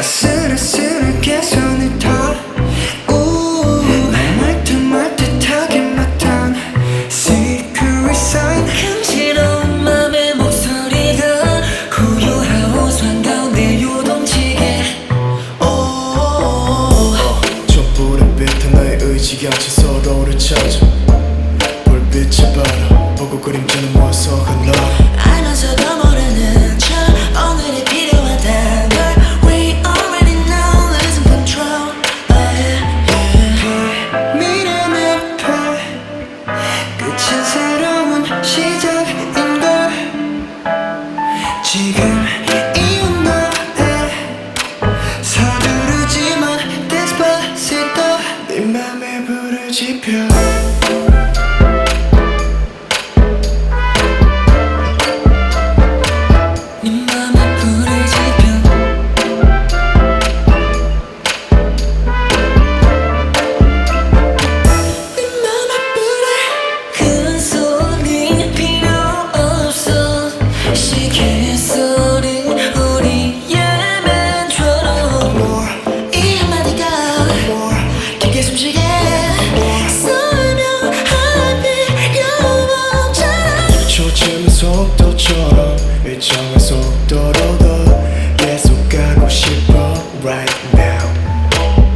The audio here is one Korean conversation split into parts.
아슬아슬하게 손을 더. 말듯말듯하게 막탄 Secret sign. 간지러운 맘의 목소리가 고요하고 산가운데 요동치게. 촛불에 빛한 나의 의지같이 서로를 찾아. 불빛을 바라 보고 그림자는 모아서 흘러. 지금 이 온도에 서두르지만 Despacito 네 맘에 불을 지펴 속도처럼 일정한 속도로 더 계속 가고 싶어 right now.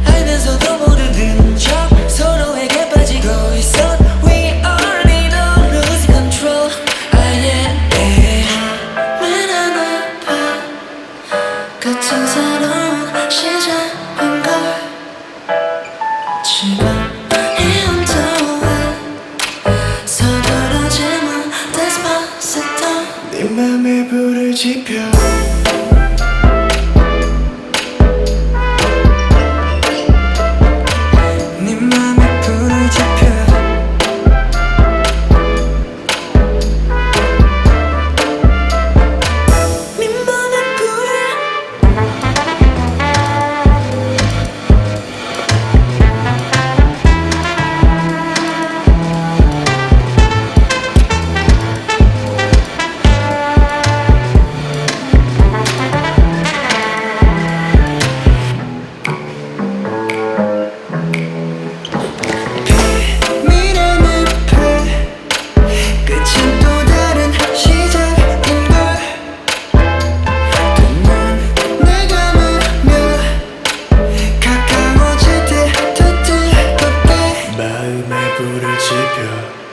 알면서도 모르는 척 서로에게 빠지고 있어. We already know losing control. 아예 왜난 아파. 같은 새로운 시작인 걸. 지금 네 맘에 불을 지펴 불을 지펴